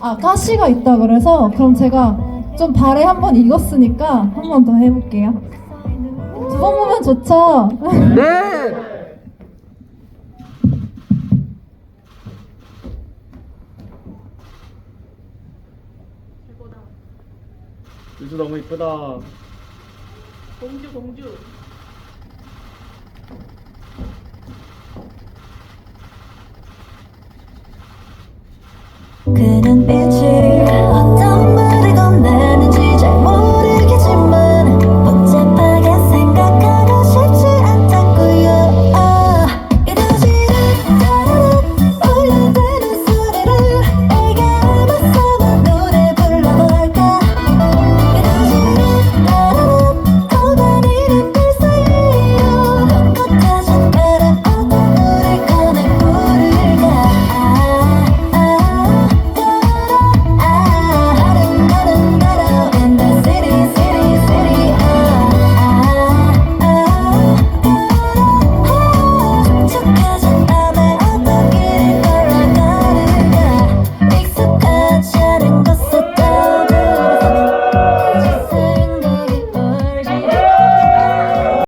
아 가시가 있다 그래서 그럼 제가 좀 발에 한번 익었으니까 한 번 더 해볼게요. 두 번 보면 좋죠. 네! 유주 너무 이쁘다. 공주 공주